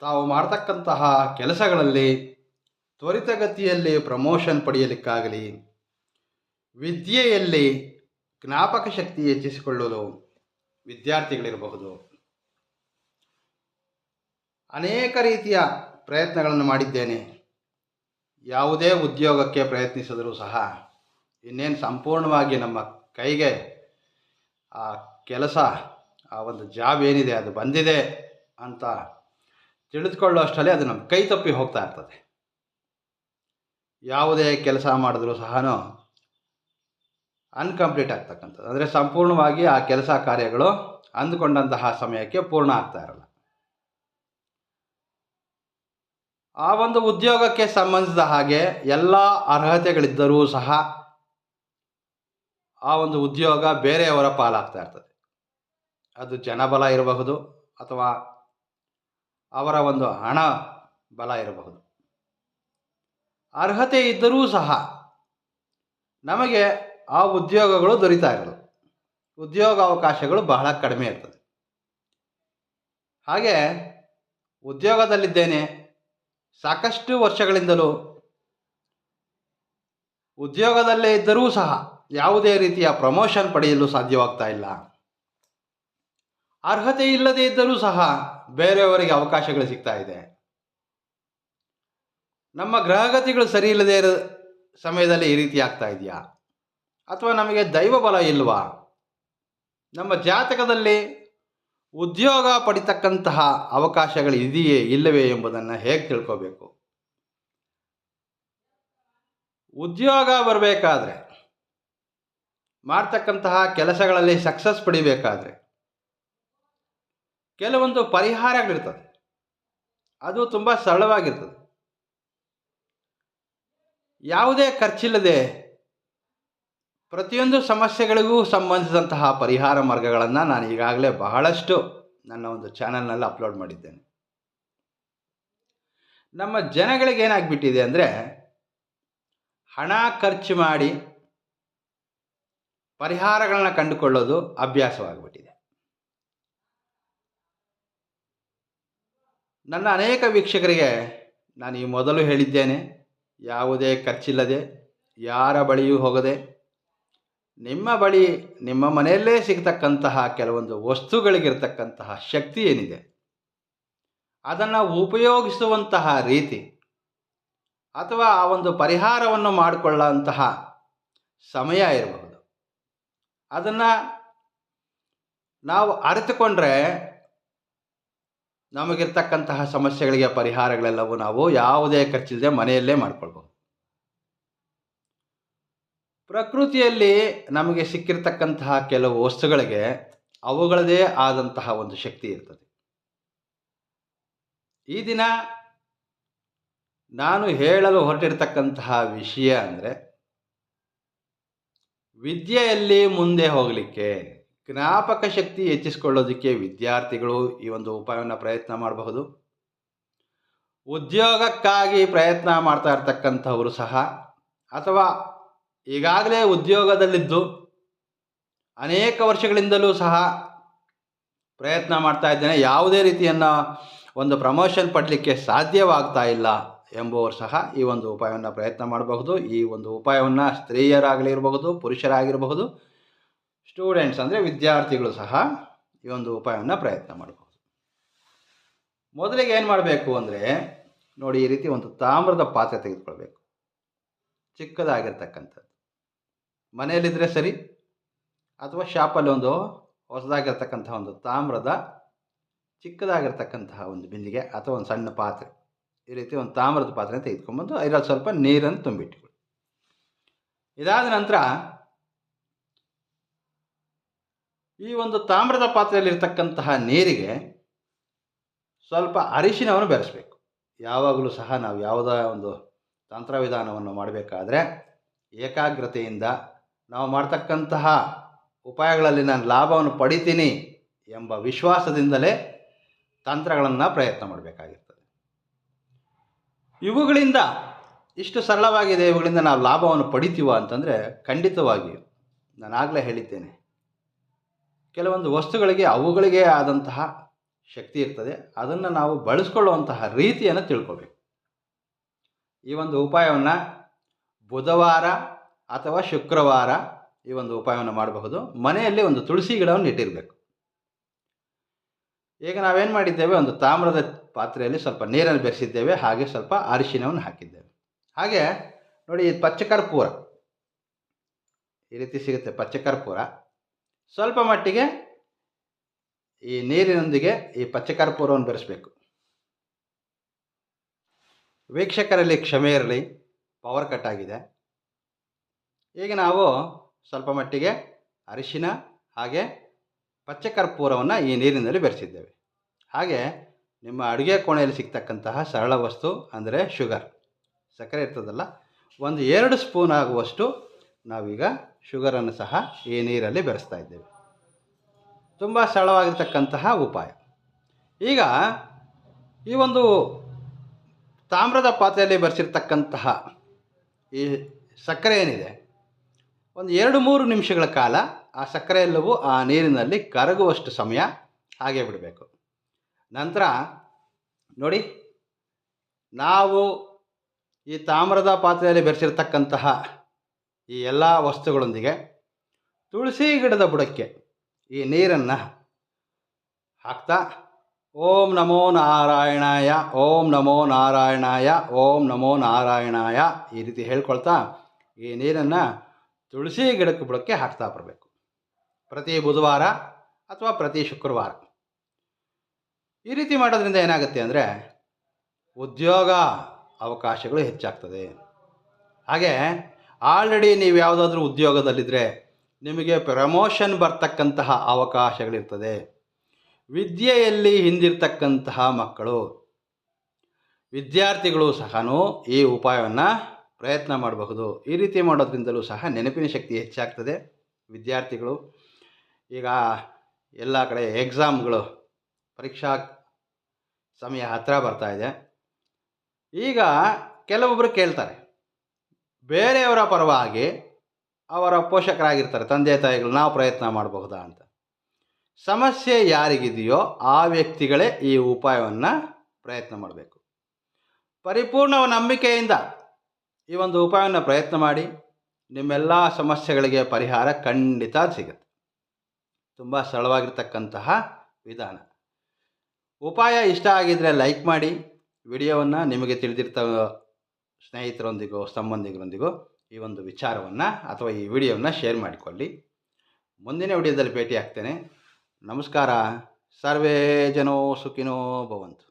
ತಾವು ಮಾಡತಕ್ಕಂತಹ ಕೆಲಸಗಳಲ್ಲಿ ತ್ವರಿತಗತಿಯಲ್ಲಿ ಪ್ರಮೋಷನ್ ಪಡೆಯಲಿಕ್ಕಾಗಲಿ, ವಿದ್ಯೆಯಲ್ಲಿ ಜ್ಞಾಪಕ ಶಕ್ತಿ ಹೆಚ್ಚಿಸಿಕೊಳ್ಳಲು ವಿದ್ಯಾರ್ಥಿಗಳಿರಬಹುದು. ಅನೇಕ ರೀತಿಯ ಪ್ರಯತ್ನಗಳನ್ನು ಮಾಡಿದ್ದೇನೆ. ಯಾವುದೇ ಉದ್ಯೋಗಕ್ಕೆ ಪ್ರಯತ್ನಿಸಿದರೂ ಸಹ ಇನ್ನೇನು ಸಂಪೂರ್ಣವಾಗಿ ನಮ್ಮ ಕೈಗೆ ಆ ಕೆಲಸ, ಆ ಒಂದು ಜಾಬ್ ಏನಿದೆ, ಅದು ಬಂದಿದೆ ಅಂತ ತಿಳಿದುಕೊಳ್ಳುವಷ್ಟರಲ್ಲಿ ಅದು ನಮ್ಮ ಕೈ ತಪ್ಪಿ ಹೋಗ್ತಾ ಇರ್ತದೆ. ಯಾವುದೇ ಕೆಲಸ ಮಾಡಿದ್ರೂ ಸಹ ಅನ್ಕಂಪ್ಲೀಟ್ ಆಗ್ತಕ್ಕಂಥದ್ದು. ಅಂದರೆ ಸಂಪೂರ್ಣವಾಗಿ ಆ ಕೆಲಸ ಕಾರ್ಯಗಳು ಅಂದುಕೊಂಡಂತಹ ಸಮಯಕ್ಕೆ ಪೂರ್ಣ ಆಗ್ತಾ ಇರಲ್ಲ. ಆ ಒಂದು ಉದ್ಯೋಗಕ್ಕೆ ಸಂಬಂಧಿಸಿದ ಹಾಗೆ ಎಲ್ಲ ಅರ್ಹತೆಗಳಿದ್ದರೂ ಸಹ ಆ ಒಂದು ಉದ್ಯೋಗ ಬೇರೆಯವರ ಪಾಲಾಗ್ತಾ ಇರ್ತದೆ. ಅದು ಜನಬಲ ಇರಬಹುದು ಅಥವಾ ಅವರ ಒಂದು ಹಣ ಬಲ ಇರಬಹುದು. ಅರ್ಹತೆ ಇದ್ದರೂ ಸಹ ನಮಗೆ ಆ ಉದ್ಯೋಗಗಳು ದೊರೀತಾ ಇರಲ್ಲ. ಉದ್ಯೋಗ ಅವಕಾಶಗಳು ಬಹಳ ಕಡಿಮೆ ಇರ್ತದೆ. ಹಾಗೆ ಉದ್ಯೋಗದಲ್ಲಿದ್ದೇನೆ ಸಾಕಷ್ಟು ವರ್ಷಗಳಿಂದಲೂ ಉದ್ಯೋಗದಲ್ಲೇ ಇದ್ದರೂ ಸಹ ಯಾವುದೇ ರೀತಿಯ ಪ್ರಮೋಷನ್ ಪಡೆಯಲು ಸಾಧ್ಯವಾಗ್ತಾ ಇಲ್ಲ. ಅರ್ಹತೆ ಇಲ್ಲದೇ ಇದ್ದರೂ ಸಹ ಬೇರೆಯವರಿಗೆ ಅವಕಾಶಗಳು ಸಿಗ್ತಾ ಇದೆ. ನಮ್ಮ ಗ್ರಹಗತಿಗಳು ಸರಿ ಇಲ್ಲದೆ ಇರೋ ಸಮಯದಲ್ಲಿ ಈ ರೀತಿ ಆಗ್ತಾ ಇದೆಯಾ? ಅಥವಾ ನಮಗೆ ದೈವ ಬಲ ಇಲ್ವಾ? ನಮ್ಮ ಜಾತಕದಲ್ಲಿ ಉದ್ಯೋಗ ಪಡಿತಕ್ಕಂತಹ ಅವಕಾಶಗಳು ಇದೆಯೇ ಇಲ್ಲವೇ ಎಂಬುದನ್ನು ಹೇಗೆ ತಿಳ್ಕೋಬೇಕು? ಉದ್ಯೋಗ ಬರಬೇಕಾದ್ರೆ, ಮಾಡ್ತಕ್ಕಂತಹ ಕೆಲಸಗಳಲ್ಲಿ ಸಕ್ಸಸ್ ಪಡಿಬೇಕಾದ್ರೆ ಕೆಲವೊಂದು ಪರಿಹಾರಗಳಿರ್ತದೆ. ಅದು ತುಂಬ ಸರಳವಾಗಿರ್ತದೆ. ಯಾವುದೇ ಖರ್ಚಿಲ್ಲದೆ ಪ್ರತಿಯೊಂದು ಸಮಸ್ಯೆಗಳಿಗೂ ಸಂಬಂಧಿಸಿದಂತಹ ಪರಿಹಾರ ಮಾರ್ಗಗಳನ್ನು ನಾನು ಈಗಾಗಲೇ ಬಹಳಷ್ಟು ನನ್ನ ಒಂದು ಚಾನಲ್ನಲ್ಲಿ ಅಪ್ಲೋಡ್ ಮಾಡಿದ್ದೇನೆ. ನಮ್ಮ ಜನಗಳಿಗೆ ಏನಾಗ್ಬಿಟ್ಟಿದೆ ಅಂದರೆ ಹಣ ಖರ್ಚು ಮಾಡಿ ಪರಿಹಾರಗಳನ್ನ ಕಂಡುಕೊಳ್ಳೋದು ಅಭ್ಯಾಸವಾಗಿಬಿಟ್ಟಿದೆ. ನನ್ನ ಅನೇಕ ವೀಕ್ಷಕರಿಗೆ ನಾನು ಈ ಮೊದಲು ಹೇಳಿದ್ದೇನೆ, ಯಾವುದೇ ಖರ್ಚಿಲ್ಲದೆ, ಯಾರ ಬಳಿಯೂ ಹೋಗದೆ, ನಿಮ್ಮ ಬಳಿ, ನಿಮ್ಮ ಮನೆಯಲ್ಲೇ ಸಿಗ್ತಕ್ಕಂತಹ ಕೆಲವೊಂದು ವಸ್ತುಗಳಿಗಿರ್ತಕ್ಕಂತಹ ಶಕ್ತಿ ಏನಿದೆ, ಅದನ್ನು ಉಪಯೋಗಿಸುವಂತಹ ರೀತಿ ಅಥವಾ ಆ ಒಂದು ಪರಿಹಾರವನ್ನು ಮಾಡಿಕೊಳ್ಳುವಂತಹ ಸಮಯ ಇರಬಹುದು. ಅದನ್ನು ನಾವು ಅರಿತುಕೊಂಡ್ರೆ ನಮಗಿರ್ತಕ್ಕಂತಹ ಸಮಸ್ಯೆಗಳಿಗೆ ಪರಿಹಾರಗಳೆಲ್ಲವೂ ನಾವು ಯಾವುದೇ ಖರ್ಚಿಲ್ಲದೆ ಮನೆಯಲ್ಲೇ ಮಾಡ್ಕೊಳ್ಬೋದು. ಪ್ರಕೃತಿಯಲ್ಲಿ ನಮಗೆ ಸಿಕ್ಕಿರ್ತಕ್ಕಂತಹ ಕೆಲವು ವಸ್ತುಗಳಿಗೆ ಅವುಗಳದೇ ಆದಂತಹ ಒಂದು ಶಕ್ತಿ ಇರ್ತದೆ. ಈ ದಿನ ನಾನು ಹೇಳಲು ಹೊರಟಿರ್ತಕ್ಕಂತಹ ವಿಷಯ ಅಂದರೆ, ವಿದ್ಯೆಯಲ್ಲಿ ಮುಂದೆ ಹೋಗಲಿಕ್ಕೆ ಜ್ಞಾಪಕ ಶಕ್ತಿ ಹೆಚ್ಚಿಸಿಕೊಳ್ಳೋದಕ್ಕೆ ವಿದ್ಯಾರ್ಥಿಗಳು ಈ ಒಂದು ಉಪಾಯವನ್ನು ಪ್ರಯತ್ನ ಮಾಡಬಹುದು. ಉದ್ಯೋಗಕ್ಕಾಗಿ ಪ್ರಯತ್ನ ಮಾಡ್ತಾ ಇರ್ತಕ್ಕಂಥವರು ಸಹ, ಅಥವಾ ಈಗಾಗಲೇ ಉದ್ಯೋಗದಲ್ಲಿದ್ದು ಅನೇಕ ವರ್ಷಗಳಿಂದಲೂ ಸಹ ಪ್ರಯತ್ನ ಮಾಡ್ತಾ ಇದ್ದೇನೆ. ಯಾವುದೇ ರೀತಿಯನ್ನು ಒಂದು ಪ್ರಮೋಷನ್ ಪಡಲಿಕ್ಕೆ ಸಾಧ್ಯವಾಗ್ತಾ ಇಲ್ಲ ಎಂಬುವರು ಸಹ ಈ ಒಂದು ಉಪಾಯವನ್ನು ಪ್ರಯತ್ನ ಮಾಡಬಹುದು. ಈ ಒಂದು ಉಪಾಯವನ್ನು ಸ್ತ್ರೀಯರಾಗಲಿರಬಹುದು ಪುರುಷರಾಗಿರಬಹುದು ಸ್ಟೂಡೆಂಟ್ಸ್ ಅಂದರೆ ವಿದ್ಯಾರ್ಥಿಗಳು ಸಹ ಈ ಒಂದು ಉಪಾಯವನ್ನು ಪ್ರಯತ್ನ ಮಾಡಬಹುದು ಮೊದಲಿಗೆ ಏನು ಮಾಡಬೇಕು ಅಂದರೆ ನೋಡಿ ಈ ರೀತಿ ಒಂದು ತಾಮ್ರದ ಪಾತ್ರೆ ತೆಗೆದುಕೊಳ್ಬೇಕು. ಚಿಕ್ಕದಾಗಿರ್ತಕ್ಕಂಥದ್ದು. ಮನೆಯಲ್ಲಿದ್ದರೆ ಸರಿ, ಅಥವಾ ಶಾಪಲ್ಲಿ ಒಂದು ಹೊಸದಾಗಿರ್ತಕ್ಕಂಥ ಒಂದು ತಾಮ್ರದ ಚಿಕ್ಕದಾಗಿರ್ತಕ್ಕಂತಹ ಒಂದು ಬಿಂದಿಗೆ ಅಥವಾ ಒಂದು ಸಣ್ಣ ಪಾತ್ರೆ. ಈ ರೀತಿ ಒಂದು ತಾಮ್ರದ ಪಾತ್ರೆ ತೆಗೆದುಕೊಂಡ್ಬಂದು ಅದರಲ್ಲಿ ಸ್ವಲ್ಪ ನೀರನ್ನು ತುಂಬಿಟ್ಟುಕೊಳ್ಳಿ ಇದಾದ ನಂತರ ಈ ಒಂದು ತಾಮ್ರದ ಪಾತ್ರೆಯಲ್ಲಿರ್ತಕ್ಕಂತಹ ನೀರಿಗೆ ಸ್ವಲ್ಪ ಅರಿಶಿನವನ್ನು ಬೆರೆಸಬೇಕು. ಯಾವಾಗಲೂ ಸಹ ನಾವು ಯಾವುದೇ ಒಂದು ತಂತ್ರವಿಧಾನವನ್ನು ಮಾಡಬೇಕಾದ್ರೆ ಏಕಾಗ್ರತೆಯಿಂದ ನಾವು ಮಾಡ್ತಕ್ಕಂತಹ ಉಪಾಯಗಳಲ್ಲಿ ನಾನು ಲಾಭವನ್ನು ಪಡಿತೀನಿ ಎಂಬ ವಿಶ್ವಾಸದಿಂದಲೇ ತಂತ್ರಗಳನ್ನು ಪ್ರಯತ್ನ ಮಾಡಬೇಕಾಗಿರ್ತದೆ. ಇವುಗಳಿಂದ ಇಷ್ಟು ಸರಳವಾಗಿದೆ, ಇವುಗಳಿಂದ ನಾವು ಲಾಭವನ್ನು ಪಡಿತೀವ ಅಂತಂದರೆ ಖಂಡಿತವಾಗಿಯೂ ನಾನು ಆಗಲೇ ಹೇಳಿದ್ದೇನೆ. ಕೆಲವೊಂದು ವಸ್ತುಗಳಿಗೆ ಅವುಗಳಿಗೆ ಆದಂತಹ ಶಕ್ತಿ ಇರ್ತದೆ. ಅದನ್ನು ನಾವು ಬಳಸ್ಕೊಳ್ಳುವಂತಹ ರೀತಿಯನ್ನು ತಿಳ್ಕೊಬೇಕು. ಈ ಒಂದು ಉಪಾಯವನ್ನು ಬುಧವಾರ ಅಥವಾ ಶುಕ್ರವಾರ ಈ ಒಂದು ಉಪಾಯವನ್ನು ಮಾಡಬಹುದು. ಮನೆಯಲ್ಲಿ ಒಂದು ತುಳಸಿ ಗಿಡವನ್ನು ಇಟ್ಟಿರಬೇಕು ಈಗ ನಾವೇನು ಮಾಡಿದ್ದೇವೆ? ಒಂದು ತಾಮ್ರದ ಪಾತ್ರೆಯಲ್ಲಿ ಸ್ವಲ್ಪ ನೀರನ್ನು ಬೆರೆಸಿದ್ದೇವೆ. ಹಾಗೆ ಸ್ವಲ್ಪ ಅರಿಶಿನವನ್ನು ಹಾಕಿದ್ದೇವೆ. ಹಾಗೆ ನೋಡಿ ಪಚ್ಚಕರ್ಪೂರ. ಈ ರೀತಿ ಸಿಗುತ್ತೆ ಪಚ್ಚಕರ್ಪೂರ. ಸ್ವಲ್ಪ ಮಟ್ಟಿಗೆ ಈ ನೀರಿನೊಂದಿಗೆ ಈ ಪಚ್ಚಕರ್ಪೂರವನ್ನು ಬೆರೆಸಬೇಕು. ವೀಕ್ಷಕರಲ್ಲಿ ಕ್ಷಮೆ ಇರಲಿ ಪವರ್ ಕಟ್ ಆಗಿದೆ. ಈಗ ನಾವು ಸ್ವಲ್ಪ ಮಟ್ಟಿಗೆ ಅರಿಶಿನ ಹಾಗೆ ಪಚ್ಚಕರ್ಪೂರವನ್ನು ಈ ನೀರಿನಲ್ಲಿ ಬೆರೆಸಿದ್ದೇವೆ. ಹಾಗೆ ನಿಮ್ಮ ಅಡುಗೆ ಕೋಣೆಯಲ್ಲಿ ಸಿಗ್ತಕ್ಕಂತಹ ಸರಳ ವಸ್ತು ಅಂದರೆ ಶುಗರ್. ಸಕ್ಕರೆ ಇರ್ತದಲ್ಲ, ಒಂದು ಎರಡು ಸ್ಪೂನ್ ಆಗುವಷ್ಟು ನಾವೀಗ ಶುಗರನ್ನು ಸಹ ಈ ನೀರಲ್ಲಿ ಬೆರೆಸ್ತಾ ಇದ್ದೇವೆ. ತುಂಬ ಸರಳವಾಗಿರ್ತಕ್ಕಂತಹ ಉಪಾಯ. ಈಗ ಈ ಒಂದು ತಾಮ್ರದ ಪಾತ್ರೆಯಲ್ಲಿ ಬೆರೆಸಿರ್ತಕ್ಕಂತಹ ಈ ಸಕ್ಕರೆ ಏನಿದೆ? ಒಂದು ಎರಡು ಮೂರು ನಿಮಿಷಗಳ ಕಾಲ ಆ ಸಕ್ಕರೆ ಎಲ್ಲವೂ ಆ ನೀರಿನಲ್ಲಿ ಕರಗುವಷ್ಟು ಸಮಯ ಹಾಗೆ ಬಿಡಬೇಕು. ನಂತರ ನೋಡಿ, ನಾವು ಈ ತಾಮ್ರದ ಪಾತ್ರೆಯಲ್ಲಿ ಬೆರೆಸಿರ್ತಕ್ಕಂತಹ ಈ ಎಲ್ಲ ವಸ್ತುಗಳೊಂದಿಗೆ ತುಳಸಿ ಗಿಡದ ಬುಡಕ್ಕೆ ಈ ನೀರನ್ನು ಹಾಕ್ತಾ ಓಂ ನಮೋ ನಾರಾಯಣಾಯ, ಓಂ ನಮೋ ನಾರಾಯಣಾಯ, ಓಂ ನಮೋ ನಾರಾಯಣಾಯ ಈ ರೀತಿ ಹೇಳ್ಕೊಳ್ತಾ ಈ ನೀರನ್ನು ತುಳಸಿ ಗಿಡಕ್ಕೆ ಬುಡಕ್ಕೆ ಹಾಕ್ತಾ ಬರಬೇಕು. ಪ್ರತಿ ಬುಧವಾರ ಅಥವಾ ಪ್ರತಿ ಶುಕ್ರವಾರ. ಈ ರೀತಿ ಮಾಡೋದ್ರಿಂದ ಏನಾಗುತ್ತೆ ಅಂದರೆ ಉದ್ಯೋಗ ಅವಕಾಶಗಳು ಹೆಚ್ಚಾಗ್ತದೆ. ಹಾಗೆ ಆಲ್ರೆಡಿ ನೀವು ಯಾವುದಾದ್ರೂ ಉದ್ಯೋಗದಲ್ಲಿದ್ದರೆ ನಿಮಗೆ ಪ್ರಮೋಷನ್ ಬರ್ತಕ್ಕಂತಹ ಅವಕಾಶಗಳಿರ್ತದೆ. ವಿದ್ಯೆಯಲ್ಲಿ ಹಿಂದಿರ್ತಕ್ಕಂತಹ ಮಕ್ಕಳು, ವಿದ್ಯಾರ್ಥಿಗಳು ಸಹ ಈ ಉಪಾಯವನ್ನು ಪ್ರಯತ್ನ ಮಾಡಬಹುದು. ಈ ರೀತಿ ಮಾಡೋದ್ರಿಂದಲೂ ಸಹ ನೆನಪಿನ ಶಕ್ತಿ ಹೆಚ್ಚಾಗ್ತದೆ ವಿದ್ಯಾರ್ಥಿಗಳು. ಈಗ ಎಲ್ಲ ಕಡೆ ಎಕ್ಸಾಮ್ಗಳು ಪರೀಕ್ಷಾ ಸಮಯ ಹತ್ತಿರ ಬರ್ತಾ ಇದೆ. ಈಗ ಕೆಲವೊಬ್ಬರು ಕೇಳ್ತಾರೆ ಬೇರೆಯವರ ಪರವಾಗಿ ಅವರ ಪೋಷಕರಾಗಿರ್ತಾರೆ, ತಂದೆ ತಾಯಿಗಳು ನಾವು ಪ್ರಯತ್ನ ಮಾಡಬಹುದಾ ಅಂತ. ಸಮಸ್ಯೆ ಯಾರಿಗಿದೆಯೋ ಆ ವ್ಯಕ್ತಿಗಳೇ ಈ ಉಪಾಯವನ್ನು ಪ್ರಯತ್ನ ಮಾಡಬೇಕು. ಪರಿಪೂರ್ಣ ನಂಬಿಕೆಯಿಂದ ಈ ಒಂದು ಉಪಾಯವನ್ನು ಪ್ರಯತ್ನ ಮಾಡಿ, ನಿಮ್ಮೆಲ್ಲ ಸಮಸ್ಯೆಗಳಿಗೆ ಪರಿಹಾರ ಖಂಡಿತ ಸಿಗುತ್ತೆ. ತುಂಬ ಸರಳವಾಗಿರ್ತಕ್ಕಂತಹ ವಿಧಾನ. ಉಪಾಯ ಇಷ್ಟ ಆಗಿದ್ದರೆ ಲೈಕ್ ಮಾಡಿ, ವಿಡಿಯೋವನ್ನು ನಿಮಗೆ ತಿಳಿದಿರ್ತ ಸ್ನೇಹಿತರೊಂದಿಗೋ, ಸಂಬಂಧಿಕರೊಂದಿಗೋ ಈ ಒಂದು ವಿಚಾರವನ್ನು ಅಥವಾ ಈ ವಿಡಿಯೋವನ್ನು ಶೇರ್ ಮಾಡಿಕೊಳ್ಳಿ. ಮುಂದಿನ ವಿಡಿಯೋದಲ್ಲಿ ಭೇಟಿ ಆಗ್ತೇನೆ ನಮಸ್ಕಾರ. ಸರ್ವೇ ಜನೋ ಸುಖಿನೋ ಭವಂತು.